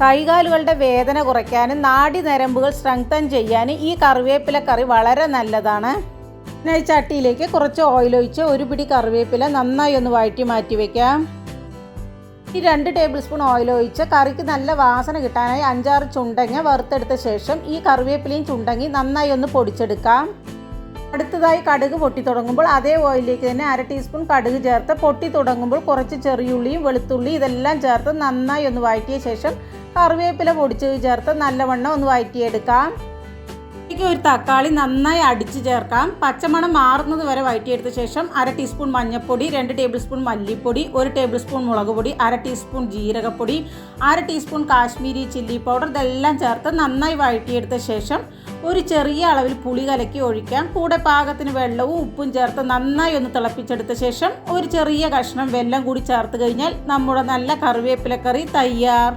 കൈകാലുകളുടെ വേദന കുറയ്ക്കാനും നാഡി നരമ്പുകൾ സ്ട്രെങ്തൻ ചെയ്യാനും ഈ കറിവേപ്പില കറി വളരെ നല്ലതാണ്. പിന്നെ ചട്ടിയിലേക്ക് കുറച്ച് ഓയിൽ ഒഴിച്ച് ഒരു പിടി കറിവേപ്പില നന്നായി ഒന്ന് വഴറ്റി മാറ്റി വയ്ക്കാം ഈ രണ്ട് ടേബിൾ സ്പൂൺ ഓയിൽ ഒഴിച്ച് കറിക്ക് നല്ല വാസന കിട്ടാനായി അഞ്ചാറ് ചുണ്ടങ്ങ വറുത്തെടുത്ത ശേഷം ഈ കറിവേപ്പിലയും ചുണ്ടങ്ങി നന്നായി ഒന്ന് പൊടിച്ചെടുക്കാം. അടുത്തതായി കടുക് പൊട്ടി തുടങ്ങുമ്പോൾ അതേ ഓയിലിലേക്ക് തന്നെ അര ടീസ്പൂൺ കടുക് ചേർത്ത് പൊട്ടി തുടങ്ങുമ്പോൾ കുറച്ച് ചെറിയുള്ളിയും വെളുത്തുള്ളിയും ഇതെല്ലാം ചേർത്ത് നന്നായി ഒന്ന് വഴറ്റിയ ശേഷം കറിവേപ്പില പൊടിച്ചു ചേർത്ത് നല്ലവണ്ണം ഒന്ന് വഴറ്റിയെടുക്കാം ഇതിലേക്ക് ഒരു തക്കാളി നന്നായി അടിച്ച് ചേർക്കാം. പച്ചമണം മാറുന്നത് വരെ വഴറ്റിയെടുത്ത ശേഷം അര ടീസ്പൂൺ മഞ്ഞൾപ്പൊടി രണ്ട് ടേബിൾ സ്പൂൺ മല്ലിപ്പൊടി ഒരു ടേബിൾ സ്പൂൺ മുളക് പൊടി അര ടീസ്പൂൺ ജീരകപ്പൊടി അര ടീസ്പൂൺ കാശ്മീരി ചില്ലി പൗഡർ ഇതെല്ലാം ചേർത്ത് നന്നായി വഴറ്റിയെടുത്ത ശേഷം ഒരു ചെറിയ അളവിൽ പുളി കലക്കി ഒഴിക്കാം. കൂടെ പാകത്തിന് വെള്ളവും ഉപ്പും ചേർത്ത് നന്നായി ഒന്ന് തിളപ്പിച്ചെടുത്ത ശേഷം ഒരു ചെറിയ കഷ്ണം വെല്ലം കൂടി ചേർത്ത് കഴിഞ്ഞാൽ നമ്മുടെ നല്ല കറിവേപ്പിലക്കറി തയ്യാർ.